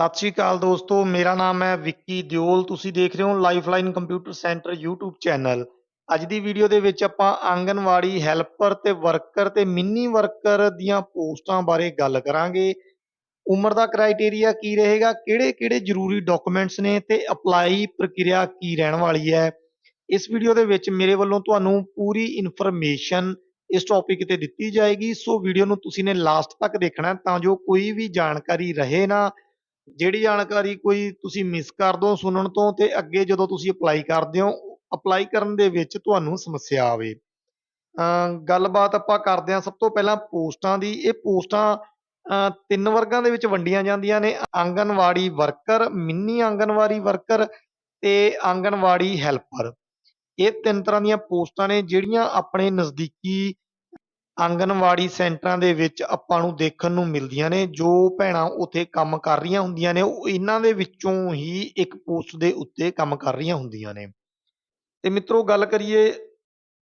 ਸਤਿ ਸ਼੍ਰੀ ਅਕਾਲ ਦੋਸਤੋ, ਮੇਰਾ ਨਾਮ ਹੈ ਵਿੱਕੀ ਦਿਓਲ। ਤੁਸੀਂ ਦੇਖ ਰਹੇ ਹੋ lifeline computer centre YouTube channel ਅੱਜ ਦੀ ਵੀਡੀਓ ਦੇ ਵਿੱਚ ਆਪਾਂ ਆਂਗਨਵਾੜੀ ਹੈਲਪਰ ਤੇ ਵਰਕਰ ਤੇ ਮਿੰਨੀ ਵਰਕਰ ਦੀਆਂ ਪੋਸਟਾਂ ਬਾਰੇ ਗੱਲ ਕਰਾਂਗੇ। ਉਮਰ ਦਾ ਕ੍ਰਾਈਟੇਰੀਆ ਕੀ ਰਹੇਗਾ, ਕਿਹੜੇ-ਕਿਹੜੇ ਜ਼ਰੂਰੀ ਡਾਕੂਮੈਂਟਸ ਨੇ ਤੇ ਅਪਲਾਈ ਪ੍ਰਕਿਰਿਆ ਕੀ ਰਹਿਣ ਵਾਲੀ ਹੈ। ਇਸ ਵੀਡੀਓ ਦੇ ਵਿੱਚ ਮੇਰੇ ਵੱਲੋਂ ਤੁਹਾਨੂੰ ਪੂਰੀ ਇਨਫੋਰਮੇਸ਼ਨ ਇਸ ਟੌਪਿਕ ਤੇ ਦਿੱਤੀ ਜਾਏਗੀ। ਸੋ ਵੀਡੀਓ ਨੂੰ ਤੁਸੀਂ ਨੇ ਲਾਸਟ ਤੱਕ ਦੇਖਣਾ ਤਾਂ ਜੋ ਕੋਈ ਵੀ ਜਾਣਕਾਰੀ ਰਹੇ ਨਾ ਜਿਹੜੀ ਜਾਣਕਾਰੀ ਕੋਈ ਤੁਸੀਂ ਮਿਸ ਕਰ ਦੋ ਸੁਣਨ ਤੋਂ ਤੇ ਅੱਗੇ ਜਦੋਂ ਤੁਸੀਂ ਅਪਲਾਈ ਕਰਦੇ ਹੋ ਅਪਲਾਈ ਕਰਨ ਦੇ ਵਿੱਚ ਤੁਹਾਨੂੰ ਸਮੱਸਿਆ ਆਵੇ। ਗੱਲਬਾਤ ਆਪਾਂ ਕਰਦੇ ਹਾਂ ਸਭ ਤੋਂ ਪਹਿਲਾਂ ਪੋਸਟਾਂ ਦੀ। ਇਹ ਪੋਸਟਾਂ ਅ, ਤਿੰਨ ਵਰਗਾਂ ਦੇ ਵਿੱਚ ਵੰਡੀਆਂ ਜਾਂਦੀਆਂ ਨੇ। Anganwadi worker mini anganwadi worker ਤੇ ਆਂਗਨਵਾੜੀ ਹੈਲਪਰ। ਇਹ ਤਿੰਨ ਤਰ੍ਹਾਂ ਦੀਆਂ ਪੋਸਟਾਂ ਨੇ ਜਿਹੜੀਆਂ ਆਪਣੇ ਨਜ਼ਦੀਕੀ ਆਂਗਨਵਾੜੀ ਸੈਂਟਰਾਂ ਦੇ ਵਿੱਚ ਆਪਾਂ ਨੂੰ ਦੇਖਣ ਨੂੰ ਮਿਲਦੀਆਂ ਨੇ, ਜੋ ਭੈਣਾਂ ਉੱਥੇ ਕੰਮ ਕਰ ਰਹੀਆਂ ਹੁੰਦੀਆਂ ਨੇ, ਉਹ ਇਹਨਾਂ ਦੇ ਵਿੱਚੋਂ ਹੀ ਇੱਕ ਪੋਸਟ ਦੇ ਉੱਤੇ ਕੰਮ ਕਰ ਰਹੀਆਂ ਹੁੰਦੀਆਂ ਨੇ। ਤੇ ਮਿੱਤਰੋ, ਗੱਲ ਕਰੀਏ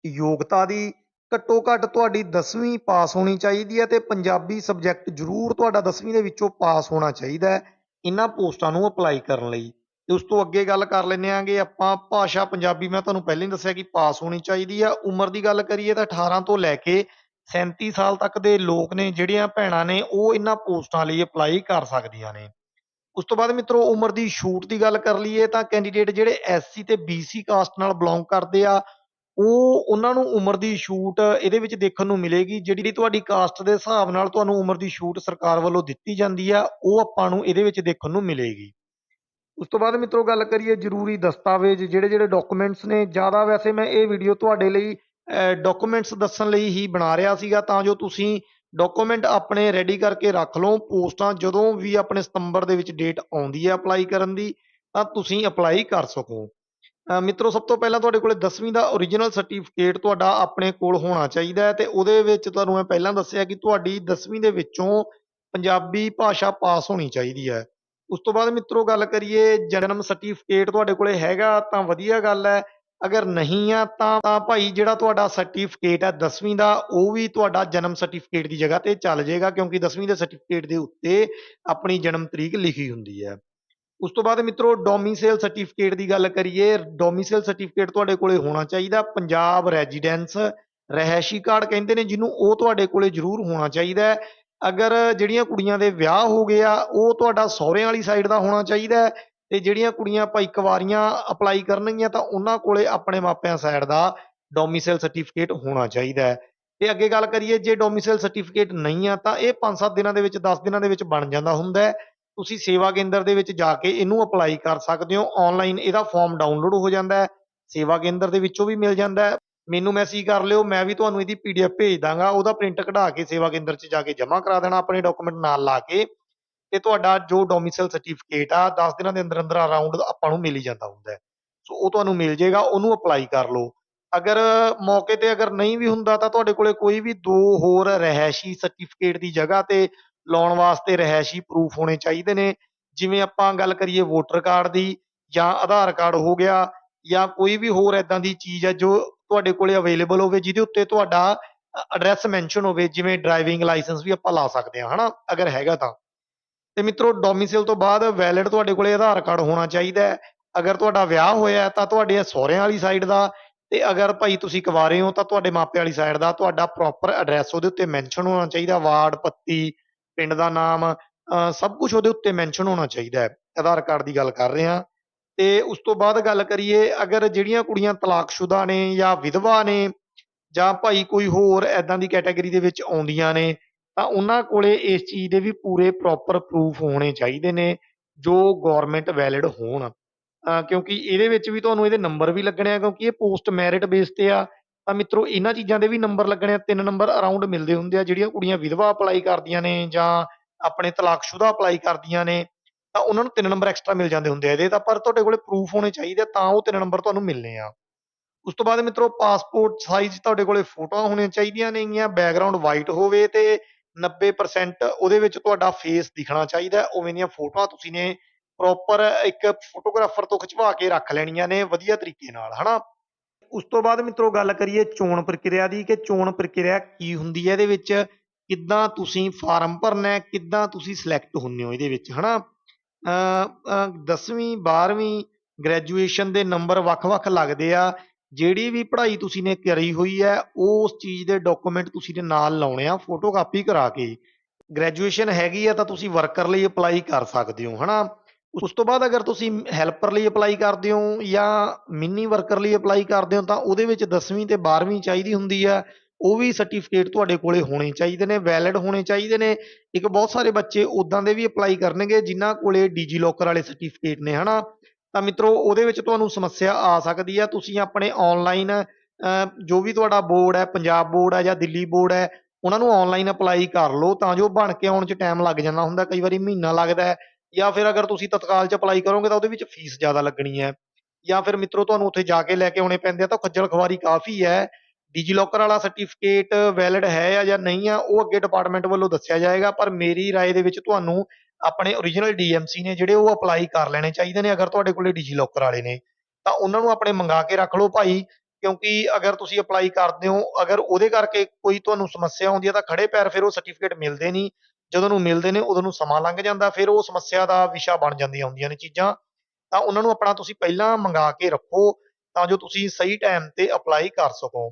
ਯੋਗਤਾ ਦੀ, ਘੱਟੋ ਘੱਟ ਤੁਹਾਡੀ 10ਵੀਂ ਪਾਸ ਹੋਣੀ ਚਾਹੀਦੀ ਹੈ ਤੇ ਪੰਜਾਬੀ ਸਬਜੈਕਟ ਜ਼ਰੂਰ ਤੁਹਾਡਾ 10ਵੀਂ ਦੇ ਵਿੱਚੋਂ ਪਾਸ ਹੋਣਾ ਚਾਹੀਦਾ ਹੈ ਇਹਨਾਂ ਪੋਸਟਾਂ ਨੂੰ ਅਪਲਾਈ ਕਰਨ ਲਈ। ਤੇ ਉਸ ਤੋਂ ਅੱਗੇ ਗੱਲ ਕਰ ਲੈਂਦੇ ਆਂਗੇ ਆਪਾਂ ਭਾਸ਼ਾ ਪੰਜਾਬੀ, ਮੈਂ ਤੁਹਾਨੂੰ ਪਹਿਲਾਂ ਹੀ ਦੱਸਿਆ ਕਿ ਪਾਸ ਹੋਣੀ ਚਾਹੀਦੀ ਆ ਉਮਰ ਦੀ ਗੱਲ ਕਰੀਏ ਤਾਂ 18 ਤੋਂ ਲੈ ਕੇ 37 ਸਾਲ ਤੱਕ ਦੇ ਲੋਕ ਨੇ, ਜਿਹੜੀਆਂ ਭੈਣਾਂ ਨੇ, ਉਹ ਇਹਨਾਂ ਪੋਸਟਾਂ ਲਈ ਅਪਲਾਈ ਕਰ ਸਕਦੀਆਂ ਨੇ। ਉਸ ਤੋਂ ਬਾਅਦ ਮਿੱਤਰੋ, ਉਮਰ ਦੀ ਛੂਟ ਦੀ ਗੱਲ ਕਰ ਲਈਏ ਤਾਂ ਕੈਂਡੀਡੇਟ ਜਿਹੜੇ ਐਸਸੀ ਤੇ ਬੀਸੀ ਕਾਸਟ ਨਾਲ ਬਿਲੋਂਗ ਕਰਦੇ ਆ, ਉਹ ਉਹਨਾਂ ਨੂੰ ਉਮਰ ਦੀ ਛੂਟ ਇਹਦੇ ਵਿੱਚ ਦੇਖਣ ਨੂੰ ਮਿਲੇਗੀ, ਜਿਹੜੀ ਤੁਹਾਡੀ ਕਾਸਟ ਦੇ ਹਿਸਾਬ ਨਾਲ ਤੁਹਾਨੂੰ ਉਮਰ ਦੀ ਛੂਟ ਸਰਕਾਰ ਵੱਲੋਂ ਦਿੱਤੀ ਜਾਂਦੀ ਆ, ਉਹ ਆਪਾਂ ਨੂੰ ਇਹਦੇ ਵਿੱਚ ਦੇਖਣ ਨੂੰ ਮਿਲੇਗੀ। ਉਸ ਤੋਂ ਬਾਅਦ ਮਿੱਤਰੋ, ਗੱਲ ਕਰੀਏ ਜ਼ਰੂਰੀ ਦਸਤਾਵੇਜ਼ ਜਿਹੜੇ ਜਿਹੜੇ ਡਾਕੂਮੈਂਟਸ ਨੇ, ਜ਼ਿਆਦਾ ਵੈਸੇ ਮੈਂ ਇਹ ਵੀਡੀਓ ਤੁਹਾਡੇ ਲਈ ਡਾਕੂਮੈਂਟਸ ਦੱਸਣ ਲਈ ਹੀ ਬਣਾ ਰਿਹਾ ਸੀਗਾ, ਤਾਂ ਜੋ ਤੁਸੀਂ ਡਾਕੂਮੈਂਟ ਆਪਣੇ ਰੈਡੀ ਕਰਕੇ ਰੱਖ ਲਓ ਪੋਸਟਾਂ, ਜਦੋਂ ਵੀ ਆਪਣੇ ਸਤੰਬਰ ਦੇ ਵਿੱਚ ਡੇਟ ਆਉਂਦੀ ਹੈ ਅਪਲਾਈ ਕਰਨ ਦੀ, ਤਾਂ ਤੁਸੀਂ ਅਪਲਾਈ ਕਰ ਸਕੋ। ਅਹ ਮਿੱਤਰੋ, ਸਭ ਤੋਂ ਪਹਿਲਾਂ ਤੁਹਾਡੇ ਕੋਲੇ 10ਵੀਂ ਦਾ ਓਰੀਜਨਲ ਸਰਟੀਫਿਕੇਟ ਤੁਹਾਡਾ ਆਪਣੇ ਕੋਲ ਹੋਣਾ ਚਾਹੀਦਾ ਹੈ, ਤੇ ਉਹਦੇ ਵਿੱਚ ਤੁਹਾਨੂੰ ਮੈਂ ਪਹਿਲਾਂ ਦੱਸਿਆ ਕਿ ਤੁਹਾਡੀ 10ਵੀਂ ਦੇ ਵਿੱਚੋਂ ਪੰਜਾਬੀ ਭਾਸ਼ਾ ਪਾਸ ਹੋਣੀ ਚਾਹੀਦੀ ਹੈ। ਉਸ ਤੋਂ ਬਾਅਦ ਮਿੱਤਰੋ, ਗੱਲ ਕਰੀਏ ਜਨਮ ਸਰਟੀਫਿਕੇਟ ਤੁਹਾਡੇ ਕੋਲੇ ਹੈਗਾ, ਤਾਂ ਵਧੀਆ ਗੱਲ ਹੈ। ਅਗਰ ਨਹੀਂ ਆ ਤਾਂ ਤਾਂ ਭਾਈ ਜਿਹੜਾ ਤੁਹਾਡਾ ਸਰਟੀਫਿਕੇਟ ਹੈ 10ਵੀਂ ਦਾ, ਉਹ ਵੀ ਤੁਹਾਡਾ ਜਨਮ ਸਰਟੀਫਿਕੇਟ ਦੀ ਜਗ੍ਹਾ ਤੇ ਚੱਲ ਜਾਏਗਾ, ਕਿਉਂਕਿ 10ਵੀਂ ਦੇ ਸਰਟੀਫਿਕੇਟ ਦੇ ਉੱਤੇ ਆਪਣੀ ਜਨਮ ਤਰੀਕ ਲਿਖੀ ਹੁੰਦੀ ਹੈ। ਉਸ ਤੋਂ ਬਾਅਦ ਮਿੱਤਰੋ ਡੋਮੀਸੇਲ ਸਰਟੀਫਿਕੇਟ ਦੀ ਗੱਲ ਕਰੀਏ ਡੋਮੀਸੇਲ ਸਰਟੀਫਿਕੇਟ ਤੁਹਾਡੇ ਕੋਲੇ ਹੋਣਾ ਚਾਹੀਦਾ, ਪੰਜਾਬ ਰੈਜ਼ੀਡੈਂਸ ਰਹਿਸ਼ੀ ਕਾਰਡ ਕਹਿੰਦੇ ਨੇ, ਜਿਹਨੂੰ ਉਹ ਤੁਹਾਡੇ ਕੋਲੇ ਜ਼ਰੂਰ ਹੋਣਾ ਚਾਹੀਦਾ ਅਗਰ ਜਿਹੜੀਆਂ ਕੁੜੀਆਂ ਦੇ ਵਿਆਹ ਹੋ ਗਏ ਆ, ਉਹ ਤੁਹਾਡਾ ਸਹੁਰਿਆਂ ਵਾਲੀ ਸਾਈਡ ਦਾ ਹੋਣਾ ਚਾਹੀਦਾ ਤੇ ਜਿਹੜੀਆਂ ਕੁੜੀਆਂ ਭਾਈ ਕੁਵਾਰੀਆਂ ਅਪਲਾਈ ਕਰਨਗੀਆਂ ਤਾਂ ਉਹਨਾਂ ਕੋਲੇ ਆਪਣੇ ਮਾਪਿਆਂ ਸਾਈਡ ਦਾ ਡੋਮਿਸਾਈਲ ਸਰਟੀਫਿਕੇਟ ਹੋਣਾ ਚਾਹੀਦਾ ਹੈ। ਤੇ ਅੱਗੇ ਗੱਲ ਕਰੀਏ, ਜੇ ਡੋਮਿਸਾਈਲ ਸਰਟੀਫਿਕੇਟ ਨਹੀਂ ਆ ਤਾਂ ਇਹ 5-7 ਦਿਨਾਂ ਦੇ ਵਿੱਚ 10 ਦਿਨਾਂ ਦੇ ਵਿੱਚ ਬਣ ਜਾਂਦਾ ਹੁੰਦਾ ਹੈ। ਤੁਸੀਂ ਸੇਵਾ ਕੇਂਦਰ ਦੇ ਵਿੱਚ ਜਾ ਕੇ ਇਹਨੂੰ ਅਪਲਾਈ ਕਰ ਸਕਦੇ ਹੋ। ਆਨਲਾਈਨ ਇਹਦਾ ਫਾਰਮ ਡਾਊਨਲੋਡ ਹੋ ਜਾਂਦਾ ਹੈ। ਸੇਵਾ ਕੇਂਦਰ ਦੇ ਵਿੱਚੋਂ ਵੀ ਮਿਲ ਜਾਂਦਾ ਹੈ। ਮੈਨੂੰ ਮੈਸੇਜ ਕਰ ਲਿਓ, ਮੈਂ ਵੀ ਤੁਹਾਨੂੰ ਇਹਦੀ ਪੀਡੀਐਫ ਭੇਜ ਦਾਂਗਾ। ਉਹਦਾ ਪ੍ਰਿੰਟ ਕਢਾ ਕੇ ਸੇਵਾ ਕੇਂਦਰ 'ਚ ਜਾ ਕੇ ਜਮ੍ਹਾਂ ਕਰਾ ਦੇਣਾ, ਆਪਣੇ ਡਾਕੂਮੈਂਟ ਨਾਲ ਲਾ ਕੇ। ਤੇ ਤੁਹਾਡਾ ਜੋ ਡੋਮਿਸਾਈਲ ਸਰਟੀਫਿਕੇਟ ਆ 10 ਦਿਨਾਂ ਦੇ ਅੰਦਰ ਅੰਦਰ ਅਰਾਊਂਡ ਆਪਾਂ ਨੂੰ ਮਿਲ ਹੀ ਜਾਂਦਾ ਹੁੰਦਾ ਸੋ ਉਹ ਤੁਹਾਨੂੰ ਮਿਲ ਜਾਏਗਾ, ਉਹਨੂੰ ਅਪਲਾਈ ਕਰ ਲਓ। ਅਗਰ ਮੌਕੇ ਤੇ ਅਗਰ ਨਹੀਂ ਵੀ ਹੁੰਦਾ ਤਾਂ ਤੁਹਾਡੇ ਕੋਲੇ ਕੋਈ ਵੀ ਦੋ ਹੋਰ ਰਹਿائشੀ ਸਰਟੀਫਿਕੇਟ ਦੀ ਜਗ੍ਹਾ ਤੇ ਲਾਉਣ ਵਾਸਤੇ ਰਹਿائشੀ ਪ੍ਰੂਫ ਹੋਣੇ ਚਾਹੀਦੇ ਨੇ। ਜਿਵੇਂ ਆਪਾਂ ਗੱਲ ਕਰੀਏ ਵੋਟਰ ਕਾਰਡ ਦੀ ਜਾਂ ਆਧਾਰ ਕਾਰਡ ਹੋ ਗਿਆ ਜਾਂ ਕੋਈ ਵੀ ਹੋਰ ਐਦਾਂ ਦੀ ਚੀਜ਼ ਹੈ ਜੋ ਤੁਹਾਡੇ ਕੋਲੇ ਅਵੇਲੇਬਲ ਹੋਵੇ, ਜਿਹਦੇ ਉੱਤੇ ਤੁਹਾਡਾ ਐਡਰੈਸ ਮੈਂਸ਼ਨ ਹੋਵੇ, ਜਿਵੇਂ ਡਰਾਈਵਿੰਗ ਲਾਇਸੈਂਸ ਵੀ ਆਪਾਂ ਲਾ ਸਕਦੇ ਹਾਂ, ਹਨਾ? ਅਗਰ ਹੈਗਾ ਤਾਂ। ਤੇ ਮਿੱਤਰੋ ਡੋਮਿਸਾਈਲ ਤੋਂ ਬਾਅਦ ਵੈਲਿਡ ਤੁਹਾਡੇ ਕੋਲੇ ਆਧਾਰ ਕਾਰਡ ਹੋਣਾ ਚਾਹੀਦਾ ਹੈ। ਅਗਰ ਤੁਹਾਡਾ ਵਿਆਹ ਹੋਇਆ ਤਾਂ ਤੁਹਾਡੇ ਸਹੁਰਿਆਂ ਵਾਲੀ ਸਾਈਡ ਦਾ ਤੇ ਅਗਰ ਭਾਈ ਤੁਸੀਂ ਕੁਵਾਰੇ ਹੋ, ਤਾਂ ਤੁਹਾਡੇ ਮਾਪਿਆਂ ਵਾਲੀ ਸਾਈਡ ਦਾ। ਤੁਹਾਡਾ ਪ੍ਰੋਪਰ ਐਡਰੈਸ ਉਹਦੇ ਉੱਤੇ ਮੈਂਸ਼ਨ ਹੋਣਾ ਚਾਹੀਦਾ, ਵਾਰਡ, ਪੱਤੀ, ਪਿੰਡ ਦਾ ਨਾਮ ਸਭ ਕੁਝ ਉਹਦੇ ਉੱਤੇ ਮੈਂਸ਼ਨ ਹੋਣਾ ਚਾਹੀਦਾ ਹੈ। ਆਧਾਰ ਕਾਰਡ ਦੀ ਗੱਲ ਕਰ ਰਹੇ ਹਾਂ। ਤੇ ਉਸ ਤੋਂ ਬਾਅਦ ਗੱਲ ਕਰੀਏ, ਅਗਰ ਜਿਹੜੀਆਂ ਕੁੜੀਆਂ ਤਲਾਕਸ਼ੁਦਾ ਨੇ ਜਾਂ ਵਿਧਵਾ ਨੇ ਜਾਂ ਭਾਈ ਕੋਈ ਹੋਰ ਐਦਾਂ ਦੀ ਕੈਟਾਗਰੀ ਦੇ ਵਿੱਚ ਆਉਂਦੀਆਂ ਨੇ ਤਾਂ ਉਹਨਾਂ ਕੋਲੇ ਇਸ ਚੀਜ਼ ਦੇ ਵੀ ਪੂਰੇ ਪ੍ਰੋਪਰ ਪ੍ਰੂਫ ਹੋਣੇ ਚਾਹੀਦੇ ਨੇ ਜੋ ਗਵਰਨਮੈਂਟ ਵੈਲਿਡ ਹੋਣ। ਕਿਉਂਕਿ ਇਹਦੇ ਵਿੱਚ ਵੀ ਤੁਹਾਨੂੰ ਇਹਦੇ ਨੰਬਰ ਵੀ ਲੱਗਣੇ ਆ ਕਿਉਂਕਿ ਇਹ ਪੋਸਟ ਮੈਰਿਟ ਬੇਸ ਤੇ ਆ। ਤਾਂ ਮਿੱਤਰੋ ਇਹਨਾਂ ਚੀਜ਼ਾਂ ਦੇ ਵੀ ਨੰਬਰ ਲੱਗਣੇ ਆ ਤਿੰਨ ਨੰਬਰ ਅਰਾਊਂਡ ਮਿਲਦੇ ਹੁੰਦੇ ਆ ਜਿਹੜੀਆਂ ਕੁੜੀਆਂ ਵਿਧਵਾ ਅਪਲਾਈ ਕਰਦੀਆਂ ਨੇ ਜਾਂ ਆਪਣੇ ਤਲਾਕਸ਼ੁਦਾ ਅਪਲਾਈ ਕਰਦੀਆਂ ਨੇ ਤਾਂ ਉਹਨਾਂ ਨੂੰ ਤਿੰਨ ਨੰਬਰ ਐਕਸਟਰਾ ਮਿਲ ਜਾਂਦੇ ਹੁੰਦੇ ਆ ਇਹਦੇ। ਤਾਂ ਪਰ ਤੁਹਾਡੇ ਕੋਲੇ ਪ੍ਰੂਫ ਹੋਣੇ ਚਾਹੀਦੇ ਆ, ਤਾਂ ਉਹ ਤਿੰਨ ਨੰਬਰ ਤੁਹਾਨੂੰ ਮਿਲਨੇ ਆ। ਉਸ ਤੋਂ ਬਾਅਦ ਮਿੱਤਰੋ ਪਾਸਪੋਰਟ ਸਾਈਜ਼ ਤੁਹਾਡੇ ਕੋਲੇ ਫੋਟੋਆਂ ਹੋਣੀਆਂ ਚਾਹੀਦੀਆਂ ਨੇਗੀਆਂ ਬੈਕਗ੍ਰਾਉਂਡ ਵਾਈਟ ਹੋਵੇ ਤੇ 90% ਉਹਦੇ ਵਿੱਚ ਤੁਹਾਡਾ ਫੇਸ ਦਿਖਣਾ ਚਾਹੀਦਾ ਉਵੇਂ ਦੀਆਂ ਫੋਟੋਆਂ ਤੁਸੀਂ ਨੇ ਪ੍ਰੋਪਰ ਇੱਕ ਫੋਟੋਗ੍ਰਾਫਰ ਤੋਂ ਖਿਚਵਾ ਕੇ ਰੱਖ ਲੈਣੀਆਂ ਨੇ ਵਧੀਆ ਤਰੀਕੇ ਨਾਲ ਹਨਾ? ਉਸ ਤੋਂ ਬਾਅਦ ਮਿੱਤਰੋ ਗੱਲ ਕਰੀਏ ਚੋਣ ਪ੍ਰਕਿਰਿਆ ਦੀ ਕਿ ਚੋਣ ਪ੍ਰਕਿਰਿਆ ਕੀ ਹੁੰਦੀ ਹੈ ਇਹਦੇ ਵਿੱਚ ਕਿੱਦਾਂ ਤੁਸੀਂ ਫਾਰਮ ਭਰਨਾ ਕਿੱਦਾਂ ਤੁਸੀਂ ਸਿਲੈਕਟ ਹੁੰਨੇ ਹੋ ਇਹਦੇ ਵਿੱਚ ਹਨਾ? ਅ, ਅ, 10ਵੀਂ 12ਵੀਂ ਗ੍ਰੈਜੂਏਸ਼ਨ ਦੇ ਨੰਬਰ ਵੱਖ-ਵੱਖ ਲੱਗਦੇ ਆ। ਜਿਹੜੀ ਵੀ ਪੜ੍ਹਾਈ ਤੁਸੀਂ ਨੇ ਕਰੀ ਹੋਈ ਹੈ, ਉਸ ਚੀਜ਼ ਦੇ ਡਾਕੂਮੈਂਟ ਤੁਸੀਂ ਨੇ ਨਾਲ ਲਾਉਣੇ ਆ ਫੋਟੋਕਾਪੀ ਕਰਾ ਕੇ। ਗ੍ਰੈਜੂਏਸ਼ਨ ਹੈਗੀ ਆ ਤਾਂ ਤੁਸੀਂ ਵਰਕਰ ਲਈ ਅਪਲਾਈ ਕਰ ਸਕਦੇ ਹੋ, ਹਨਾ? ਉਸ ਤੋਂ ਬਾਅਦ ਅਗਰ ਤੁਸੀਂ ਹੈਲਪਰ ਲਈ ਅਪਲਾਈ ਕਰਦੇ ਹੋ ਜਾਂ ਮਿੰਨੀ ਵਰਕਰ ਲਈ ਅਪਲਾਈ ਕਰਦੇ ਹੋ ਤਾਂ ਉਹਦੇ ਵਿੱਚ 10ਵੀਂ ਤੇ 12ਵੀਂ ਚਾਹੀਦੀ ਹੁੰਦੀ ਆ। ਉਹ ਵੀ ਸਰਟੀਫਿਕੇਟ ਤੁਹਾਡੇ ਕੋਲੇ ਹੋਣੇ ਚਾਹੀਦੇ ਨੇ ਵੈਲਿਡ ਹੋਣੇ ਚਾਹੀਦੇ ਨੇ। ਇੱਕ ਬਹੁਤ ਸਾਰੇ ਬੱਚੇ ਉਦਾਂ ਦੇ ਵੀ ਅਪਲਾਈ ਕਰਨਗੇ ਜਿਨ੍ਹਾਂ ਕੋਲੇ ਡੀਜੀ ਲੋਕਰ ਵਾਲੇ ਸਰਟੀਫਿਕੇਟ ਨੇ, ਹਨਾ? ਤਾਂ ਮਿੱਤਰੋ ਉਹਦੇ ਵਿੱਚ ਤੁਹਾਨੂੰ ਸਮੱਸਿਆ ਆ ਸਕਦੀ ਆ ਤੁਸੀਂ ਆਪਣੇ ਆਨਲਾਈਨ ਜੋ ਵੀ ਤੁਹਾਡਾ ਬੋਰਡ ਹੈ ਪੰਜਾਬ ਬੋਰਡ ਹੈ ਜਾਂ ਦਿੱਲੀ ਬੋਰਡ ਹੈ ਉਹਨਾਂ ਨੂੰ ਆਨਲਾਈਨ ਅਪਲਾਈ ਕਰ ਲਓ ਤਾਂ ਜੋ ਬਣ ਕੇ ਆਉਣ 'ਚ ਟਾਈਮ ਲੱਗ ਜਾਂਦਾ ਹੁੰਦਾ ਕਈ ਵਾਰੀ ਮਹੀਨਾ ਲੱਗਦਾ ਹੈ ਜਾਂ ਫਿਰ ਅਗਰ ਤੁਸੀਂ ਤਤਕਾਲ 'ਚ ਅਪਲਾਈ ਕਰੋਗੇ ਤਾਂ ਉਹਦੇ ਵਿੱਚ ਫੀਸ ਜ਼ਿਆਦਾ ਲੱਗਣੀ ਹੈ ਜਾਂ ਫਿਰ ਮਿੱਤਰੋ ਤੁਹਾਨੂੰ ਉੱਥੇ ਜਾ ਕੇ ਲੈ ਕੇ ਆਉਣੇ ਪੈਂਦੇ ਆ ਤਾਂ ਖੱਜਲ ਖਵਾਰੀ ਕਾਫੀ ਹੈ ਡੀਜੀ ਲੋਕਰ ਵਾਲਾ ਸਰਟੀਫਿਕੇਟ ਵੈਲਿਡ ਹੈ ਆ ਜਾਂ ਨਹੀਂ ਆ ਉਹ ਅੱਗੇ ਡਿਪਾਰਟਮੈਂਟ ਵੱਲੋਂ ਦੱਸਿਆ ਜਾਏਗਾ ਪਰ ਮੇਰੀ رائے ਦੇ ਵਿੱਚ ਤੁਹਾਨੂੰ ਆਪਣੇ ਓਰੀਜਨਲ ਡੀਐਮਸੀ ਨੇ ਜਿਹੜੇ ਉਹ ਅਪਲਾਈ ਕਰ ਲੈਣੇ ਚਾਹੀਦੇ ਨੇ ਅਗਰ ਤੁਹਾਡੇ ਕੋਲੇ ਡੀਜੀ ਲੋਕਰ ਵਾਲੇ ਨੇ, ਤਾਂ ਉਹਨਾਂ ਨੂੰ ਆਪਣੇ ਮੰਗਾ ਕੇ ਰੱਖ ਲਓ ਭਾਈ, ਕਿਉਂਕਿ ਅਗਰ ਤੁਸੀਂ ਅਪਲਾਈ ਕਰਦੇ ਹੋ, ਅਗਰ ਉਹਦੇ ਕਰਕੇ ਕੋਈ ਤੁਹਾਨੂੰ ਸਮੱਸਿਆ ਆਉਂਦੀ ਹੈ ਤਾਂ ਖੜੇ ਪੈਰ ਫਿਰ ਉਹ ਸਰਟੀਫਿਕੇਟ ਮਿਲਦੇ ਨਹੀਂ, ਜਦੋਂ ਨੂੰ ਮਿਲਦੇ ਨੇ ਉਦੋਂ ਨੂੰ ਸਮਾਂ ਲੰਘ ਜਾਂਦਾ, ਫਿਰ ਉਹ ਸਮੱਸਿਆ ਦਾ ਵਿਸ਼ਾ ਬਣ ਜਾਂਦੀਆਂ ਹੁੰਦੀਆਂ ਨੇ ਚੀਜ਼ਾਂ, ਤਾਂ ਉਹਨਾਂ ਨੂੰ ਆਪਣਾ ਤੁਸੀਂ ਪਹਿਲਾਂ ਮੰਗਾ ਕੇ ਰੱਖੋ, ਤਾਂ ਜੋ ਤੁਸੀਂ ਸਹੀ ਟਾਈਮ ਤੇ ਅਪਲਾਈ ਕਰ ਸਕੋ।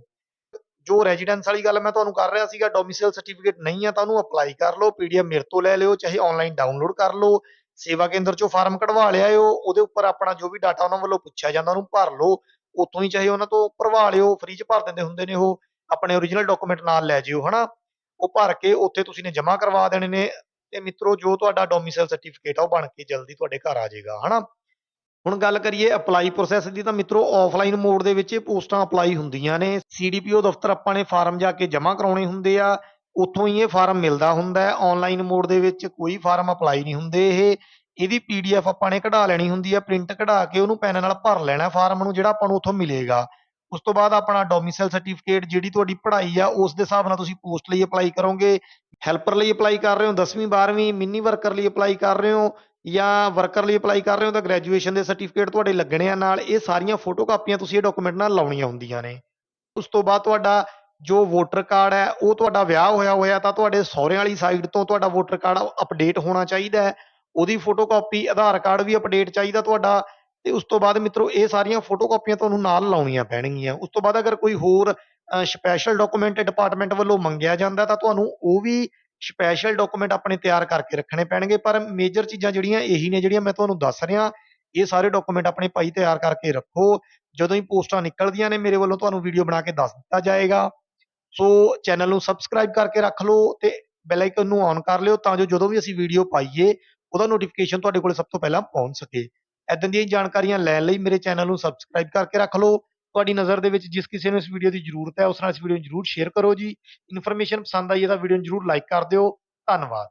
ਜੋ ਰੈਜ਼ੀਡੈਂਸ ਵਾਲੀ ਗੱਲ ਮੈਂ ਤੁਹਾਨੂੰ ਕਰ ਰਿਹਾ ਸੀਗਾ ਡੋਮਿਸਾਈਲ ਸਰਟੀਫਿਕੇਟ ਨਹੀਂ ਆ ਤਾਂ ਉਹਨੂੰ ਅਪਲਾਈ ਕਰ ਲਓ ਪੀਡੀਐਫ ਮੇਰੇ ਤੋਂ ਲੈ ਲਿਓ, ਚਾਹੇ ਆਨਲਾਈਨ ਡਾਊਨਲੋਡ ਕਰ ਲਓ, ਸੇਵਾ ਕੇਂਦਰ ਚੋਂ ਫਾਰਮ ਕਢਵਾ ਲਿਆਇਓ ਉਹਦੇ ਉੱਪਰ ਆਪਣਾ ਜੋ ਵੀ ਡਾਟਾ ਉਹਨਾਂ ਵੱਲੋਂ ਪੁੱਛਿਆ ਜਾਂਦਾ ਉਹਨੂੰ ਭਰ ਲਓ, ਉੱਥੋਂ ਹੀ ਚਾਹੇ ਉਹਨਾਂ ਤੋਂ ਭਰਵਾ ਲਿਓ ਫ੍ਰੀ ਚ ਭਰ ਦਿੰਦੇ ਹੁੰਦੇ ਨੇ ਉਹ, ਆਪਣੇ ਓਰੀਜਨਲ ਡਾਕੂਮੈਂਟ ਨਾਲ ਲੈ ਜਿਓ, ਹਨਾ? ਉਹ ਭਰ ਕੇ ਉੱਥੇ ਤੁਸੀਂ ਨੇ ਜਮ੍ਹਾਂ ਕਰਵਾ ਦੇਣੇ ਨੇ, ਤੇ ਮਿੱਤਰੋ ਜੋ ਤੁਹਾਡਾ ਡੋਮਿਸਾਈਲ ਸਰਟੀਫਿਕੇਟ ਆ ਉਹ ਬਣ ਕੇ ਜਲਦੀ ਤੁਹਾਡੇ ਘਰ ਆ ਜਾਏਗਾ, ਹਨਾ? ਹੁਣ ਗੱਲ ਕਰੀਏ ਅਪਲਾਈ ਪ੍ਰੋਸੈਸ ਦੀ, ਤਾਂ ਮਿੱਤਰੋ ਆਫਲਾਈਨ ਮੋਡ ਦੇ ਵਿੱਚ ਇਹ ਪੋਸਟਾਂ ਅਪਲਾਈ ਹੁੰਦੀਆਂ ਨੇ। ਸੀਡੀਪੀਓ ਦਫ਼ਤਰ ਆਪਾਂ ਨੇ ਫਾਰਮ ਜਾ ਕੇ ਜਮ੍ਹਾਂ ਕਰਾਉਣੇ ਹੁੰਦੇ ਆ। ਉੱਥੋਂ ਹੀ ਇਹ ਫਾਰਮ ਮਿਲਦਾ ਹੁੰਦਾ ਹੈ। ਆਨਲਾਈਨ ਮੋਡ ਦੇ ਵਿੱਚ ਕੋਈ ਫਾਰਮ ਅਪਲਾਈ ਨਹੀਂ ਹੁੰਦੇ ਇਹ। ਇਹਦੀ ਪੀਡੀਐਫ ਆਪਾਂ ਨੇ ਕਢਾ ਲੈਣੀ ਹੁੰਦੀ ਆ ਪ੍ਰਿੰਟ ਕਢਾ ਕੇ ਉਹਨੂੰ ਪੈਨ ਨਾਲ ਭਰ ਲੈਣਾ ਫਾਰਮ ਨੂੰ, ਜਿਹੜਾ ਆਪਾਂ ਨੂੰ ਉੱਥੋਂ ਮਿਲੇਗਾ। ਉਸ ਤੋਂ ਬਾਅਦ ਆਪਣਾ ਡੋਮਿਸਾਈਲ ਸਰਟੀਫਿਕੇਟ ਜਿਹੜੀ ਤੁਹਾਡੀ ਪੜ੍ਹਾਈ ਆ, ਉਸ ਦੇ ਹਿਸਾਬ ਨਾਲ ਤੁਸੀਂ ਪੋਸਟ ਲਈ ਅਪਲਾਈ ਕਰੋਗੇ। ਹੈਲਪਰ ਲਈ ਅਪਲਾਈ ਕਰ ਰਹੇ ਹੋ 10ਵੀਂ 12ਵੀਂ ਮਿੰਨੀ ਵਰਕਰ ਲਈ ਅਪਲਾਈ ਕਰ ਰਹੇ ਹੋ। ਜਾਂ ਵਰਕਰ ਲਈ ਅਪਲਾਈ ਕਰ ਰਹੇ ਹੋ ਤਾਂ ਗ੍ਰੈਜੂਏਸ਼ਨ ਦੇ ਸਰਟੀਫਿਕੇਟ ਤੁਹਾਡੇ ਲੱਗਣੇ ਆ ਨਾਲ ਇਹ ਸਾਰੀਆਂ ਫੋਟੋ ਕਾਪੀਆਂ ਤੁਸੀਂ ਇਹ ਡਾਕੂਮੈਂਟ ਨਾਲ ਲਾਉਣੀਆਂ ਹੁੰਦੀਆਂ ਨੇ। ਉਸ ਤੋਂ ਬਾਅਦ ਤੁਹਾਡਾ ਜੋ ਵੋਟਰ ਕਾਰਡ ਹੈ, ਉਹ ਤੁਹਾਡਾ ਵਿਆਹ ਹੋਇਆ ਹੋਇਆ ਤਾਂ ਤੁਹਾਡੇ ਸਹੁਰਿਆਂ ਵਾਲੀ ਸਾਈਡ ਤੋਂ ਤੁਹਾਡਾ ਵੋਟਰ ਕਾਰਡ ਅਪਡੇਟ ਹੋਣਾ ਚਾਹੀਦਾ ਹੈ। ਉਹਦੀ ਫੋਟੋ ਕਾਪੀ ਆਧਾਰ ਕਾਰਡ ਵੀ ਅਪਡੇਟ ਚਾਹੀਦਾ ਤੁਹਾਡਾ ਤੇ ਉਸ ਤੋਂ ਬਾਅਦ ਮਿੱਤਰੋ ਇਹ ਸਾਰੀਆਂ ਫੋਟੋ ਕਾਪੀਆਂ ਤੁਹਾਨੂੰ ਨਾਲ ਲਾਉਣੀਆਂ ਪੈਣਗੀਆਂ। ਉਸ ਤੋਂ ਬਾਅਦ ਅਗਰ ਕੋਈ ਹੋਰ ਸਪੈਸ਼ਲ ਡਾਕੂਮੈਂਟ ਡਿਪਾਰਟਮੈਂਟ ਵੱਲੋਂ ਮੰਗਿਆ ਜਾਂਦਾ ਤਾਂ ਤੁਹਾਨੂੰ ਉਹ ਵੀ ਸਪੈਸ਼ਲ ਡਾਕੂਮੈਂਟ ਆਪਣੇ ਤਿਆਰ ਕਰਕੇ ਰੱਖਣੇ ਪੈਣਗੇ, ਪਰ ਮੇਜਰ ਚੀਜ਼ਾਂ ਜਿਹੜੀਆਂ ਇਹੀ ਨੇ ਜਿਹੜੀਆਂ ਮੈਂ ਤੁਹਾਨੂੰ ਦੱਸ ਰਿਹਾ, ਇਹ ਸਾਰੇ ਡਾਕੂਮੈਂਟ ਆਪਣੇ ਭਾਈ ਤਿਆਰ ਕਰਕੇ ਰੱਖੋ। ਜਦੋਂ ਹੀ ਪੋਸਟਾਂ ਨਿਕਲਦੀਆਂ ਨੇ, ਮੇਰੇ ਵੱਲੋਂ ਤੁਹਾਨੂੰ ਵੀਡੀਓ ਬਣਾ ਕੇ ਦੱਸ ਦਿੱਤਾ ਜਾਏਗਾ। ਸੋ ਚੈਨਲ ਨੂੰ ਸਬਸਕ੍ਰਾਈਬ ਕਰਕੇ ਰੱਖ ਲਓ ਤੇ ਬੈਲ ਆਈਕਨ ਨੂੰ ਔਨ ਕਰ ਲਿਓ ਤਾਂ ਜੋ ਜਦੋਂ ਵੀ ਅਸੀਂ ਵੀਡੀਓ ਪਾਈਏ, ਉਹਦਾ ਨੋਟੀਫਿਕੇਸ਼ਨ ਤੁਹਾਡੇ ਕੋਲ ਸਭ ਤੋਂ ਪਹਿਲਾਂ ਪਹੁੰਚ ਸਕੇ। ਇਦਾਂ ਦੀਆਂ ਜਾਣਕਾਰੀਆਂ ਲੈਣ ਲਈ ਮੇਰੇ ਚੈਨਲ ਨੂੰ ਸਬਸਕ੍ਰਾਈਬ ਕਰਕੇ ਰੱਖ ਲਓ। ਤੁਹਾਡੀ ਨਜ਼ਰ ਦੇ ਵਿੱਚ ਜਿਸ ਕਿਸੇ ਨੂੰ ਇਸ ਵੀਡੀਓ ਦੀ ਜ਼ਰੂਰਤ ਹੈ, ਉਸ ਨਾਲ ਇਸ ਵੀਡੀਓ ਨੂੰ ਜ਼ਰੂਰ ਸ਼ੇਅਰ ਕਰੋ ਜੀ। ਇਨਫੋਰਮੇਸ਼ਨ ਪਸੰਦ ਆਈ ਹੈ ਤਾਂ ਵੀਡੀਓ ਨੂੰ ਜ਼ਰੂਰ ਲਾਈਕ ਕਰ ਦਿਓ। ਧੰਨਵਾਦ।